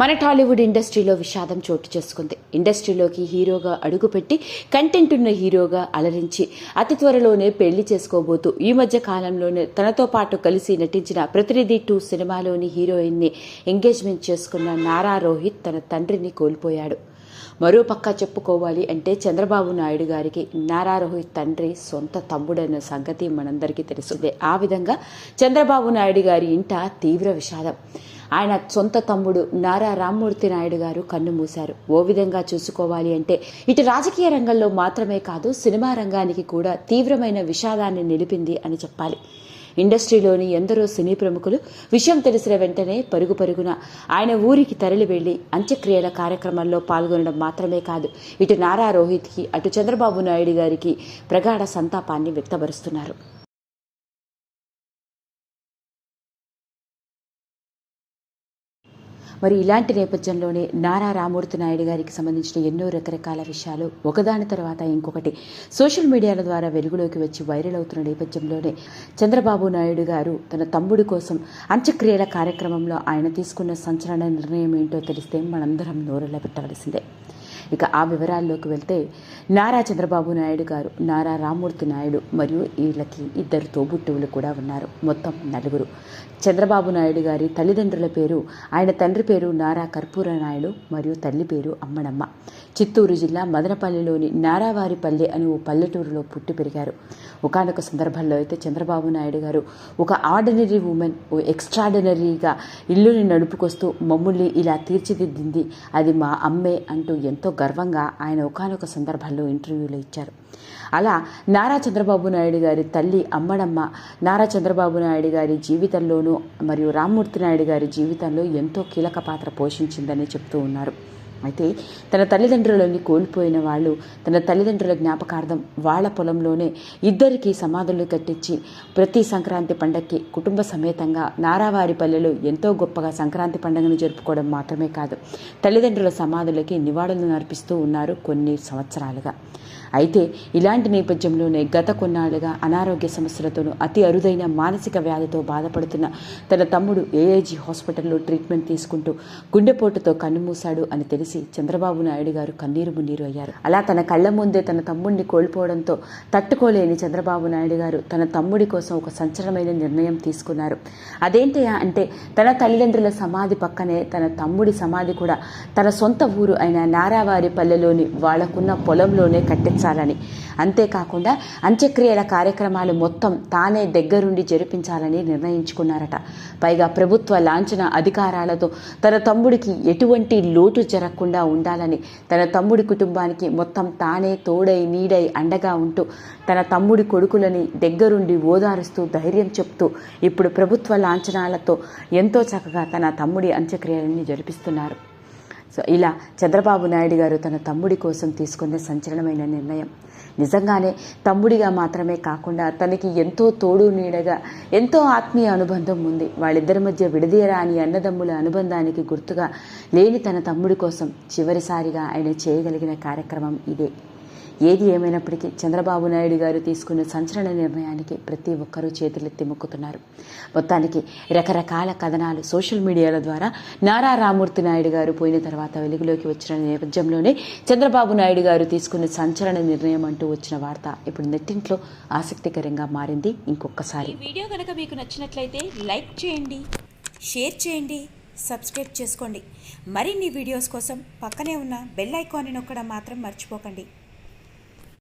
మన టాలీవుడ్ ఇండస్ట్రీలో విషాదం చోటు చేసుకుంది. ఇండస్ట్రీలోకి హీరోగా అడుగుపెట్టి కంటెంట్ ఉన్న హీరోగా అలరించి అతి త్వరలోనే పెళ్ళి చేసుకోబోతూ ఈ మధ్య కాలంలోనే తనతో పాటు కలిసి నటించిన ప్రతినిధి టూ సినిమాలోని హీరోయిన్ని ఎంగేజ్మెంట్ చేసుకున్న నారా రోహిత్ తన తండ్రిని కోల్పోయాడు. మరోపక్క చెప్పుకోవాలి అంటే చంద్రబాబు నాయుడు గారికి నారా రోహిత్ తండ్రి సొంత తమ్ముడైన సంగతి మనందరికీ తెలుసుదే. ఆ విధంగా చంద్రబాబు నాయుడు గారి ఇంట తీవ్ర విషాదం. ఆయన సొంత తమ్ముడు నారా రామ్మూర్తి నాయుడు గారు కన్ను మూశారు. ఓ విధంగా చూసుకోవాలి అంటే ఇటు రాజకీయ రంగంలో మాత్రమే కాదు సినిమా రంగానికి కూడా తీవ్రమైన విషాదాన్ని నిలిపింది అని చెప్పాలి. ఇండస్ట్రీలోని ఎందరో సినీ ప్రముఖులు విషయం తెలిసిన వెంటనే పరుగు పరుగున ఆయన ఊరికి తరలి వెళ్ళి అంత్యక్రియల కార్యక్రమంలో పాల్గొనడం మాత్రమే కాదు ఇటు నారా రోహిత్కి అటు చంద్రబాబు నాయుడు గారికి ప్రగాఢ సంతాపాన్ని వ్యక్తపరుస్తున్నారు. మరి ఇలాంటి నేపథ్యంలోనే నారా రామూర్తి నాయుడు గారికి సంబంధించిన ఎన్నో రకరకాల విషయాలు ఒకదాని తర్వాత ఇంకొకటి సోషల్ మీడియాల ద్వారా వెలుగులోకి వచ్చి వైరల్ అవుతున్న నేపథ్యంలోనే చంద్రబాబు నాయుడు గారు తన తమ్ముడి కోసం అంత్యక్రియల కార్యక్రమంలో ఆయన తీసుకున్న సంచలన నిర్ణయం ఏంటో తెలిస్తే మనందరం నోరెళ్ళ పెట్టవలసిందే ఇక ఆ వివరాల్లోకి వెళ్తే నారా చంద్రబాబు నాయుడు గారు నారా రామ్మూర్తి నాయుడు మరియు వీళ్ళకి ఇద్దరు తోబుట్టువులు కూడా ఉన్నారు. మొత్తం నలుగురు. చంద్రబాబు నాయుడు గారి తల్లిదండ్రుల పేరు ఆయన తండ్రి పేరు నారా కర్పూర నాయుడు మరియు తల్లి పేరు అమ్మడమ్మ. చిత్తూరు జిల్లా మదనపల్లిలోని నారావారిపల్లి అని ఓ పల్లెటూరులో పుట్టి పెరిగారు. ఒకనొక సందర్భంలో అయితే చంద్రబాబు నాయుడు గారు ఒక ఆర్డినరీ ఉమెన్ ఓ ఎక్స్ట్రాడినరీగా ఇల్లుని నడుపుకొస్తూ మమ్ముల్ని ఇలా తీర్చిదిద్దింది. అది మా అమ్మే అంటూ ఎంతో గర్వంగా ఆయన ఒకనొక సందర్భంలో ఇంటర్వ్యూలు ఇచ్చారు. అలా నారా చంద్రబాబు నాయుడు గారి తల్లి అమ్మడమ్మ నారా చంద్రబాబు నాయుడు గారి జీవితంలోనూ మరియు రామ్మూర్తి నాయుడు గారి జీవితంలో ఎంతో కీలక పాత్ర పోషించిందని చెప్తూ ఉన్నారు. అయితే తన తల్లిదండ్రులని కోల్పోయిన వాళ్ళు తన తల్లిదండ్రుల జ్ఞాపకార్థం వాళ్ళ పొలంలోనే ఇద్దరికీ సమాధులు కట్టించి ప్రతి సంక్రాంతి పండగకి కుటుంబ సమేతంగా నారావారిపల్లెలో ఎంతో గొప్పగా సంక్రాంతి పండుగను జరుపుకోవడం మాత్రమే కాదు తల్లిదండ్రుల సమాధులకి నివాళులను అర్పిస్తూ ఉన్నారు కొన్ని సంవత్సరాలుగా. అయితే ఇలాంటి నేపథ్యంలోనే గత కొన్నాళ్ళుగా అనారోగ్య సమస్యలతోనూ అతి అరుదైన మానసిక వ్యాధితో బాధపడుతున్న తన తమ్ముడు ఏఐజీ హాస్పిటల్లో ట్రీట్మెంట్ తీసుకుంటూ గుండెపోటుతో కన్నుమూశాడు అని తెలిసి చంద్రబాబు నాయుడు గారు కన్నీరు మున్నీరు అయ్యారు. అలా తన కళ్ళ ముందే తన తమ్ముడిని కోల్పోవడంతో తట్టుకోలేని చంద్రబాబు నాయుడు గారు తన తమ్ముడి కోసం ఒక సంచలనమైన నిర్ణయం తీసుకున్నారు. అదేంటయా అంటే తన తల్లిదండ్రుల సమాధి పక్కనే తన తమ్ముడి సమాధి కూడా తన సొంత ఊరు అయిన నారావారి పల్లెలోని వాళ్ళకున్న పొలంలోనే కట్టించాలని. అంతేకాకుండా అంత్యక్రియల కార్యక్రమాలు మొత్తం తానే దగ్గరుండి జరిపించాలని నిర్ణయించుకున్నారట. పైగా ప్రభుత్వ లాంఛన అధికారాలతో తన తమ్ముడికి ఎటువంటి లోటు జరగకుండా ఉండాలని. తన తమ్ముడి కుటుంబానికి మొత్తం తానే తోడై నీడై అండగా ఉంటూ తన తమ్ముడి కొడుకులని దగ్గరుండి ఓదారుస్తూ ధైర్యం చెప్తూ ఇప్పుడు ప్రభుత్వ లాంఛనాలతో ఎంతో చక్కగా తన తమ్ముడి అంత్యక్రియలని జరిపిస్తున్నారు. సో ఇలా చంద్రబాబు నాయుడు గారు తన తమ్ముడి కోసం తీసుకున్న సంచలనమైన నిర్ణయం. నిజంగానే తమ్ముడిగా మాత్రమే కాకుండా తనకి ఎంతో తోడు నీడగా ఎంతో ఆత్మీయ అనుబంధం ఉంది. వాళ్ళిద్దరి మధ్య విడదీయరాని అన్నదమ్ముల అనుబంధానికి గుర్తుగా లేని తన తమ్ముడి కోసం చివరిసారిగా ఆయన చేయగలిగిన కార్యక్రమం ఇదే. ఏది ఏమైనప్పటికీ చంద్రబాబు నాయుడు గారు తీసుకున్న సంచలన నిర్ణయానికి ప్రతి ఒక్కరూ చేతులెత్తి మొక్కుతున్నారు. మొత్తానికి రకరకాల కథనాలు సోషల్ మీడియాల ద్వారా నారా రామూర్తి నాయుడు గారు పోయిన తర్వాత వెలుగులోకి వచ్చిన నేపథ్యంలోనే చంద్రబాబు నాయుడు గారు తీసుకున్న సంచలన నిర్ణయం అంటూ వచ్చిన వార్త ఇప్పుడు నెట్టింట్లో ఆసక్తికరంగా మారింది ఇంకొకసారి. వీడియో కనుక మీకు నచ్చినట్లయితే లైక్ చేయండి షేర్ చేయండి సబ్స్క్రైబ్ చేసుకోండి. మరిన్ని వీడియోస్ కోసం పక్కనే ఉన్న బెల్ ఐకాన్ని నొక్కడం మాత్రం మర్చిపోకండి.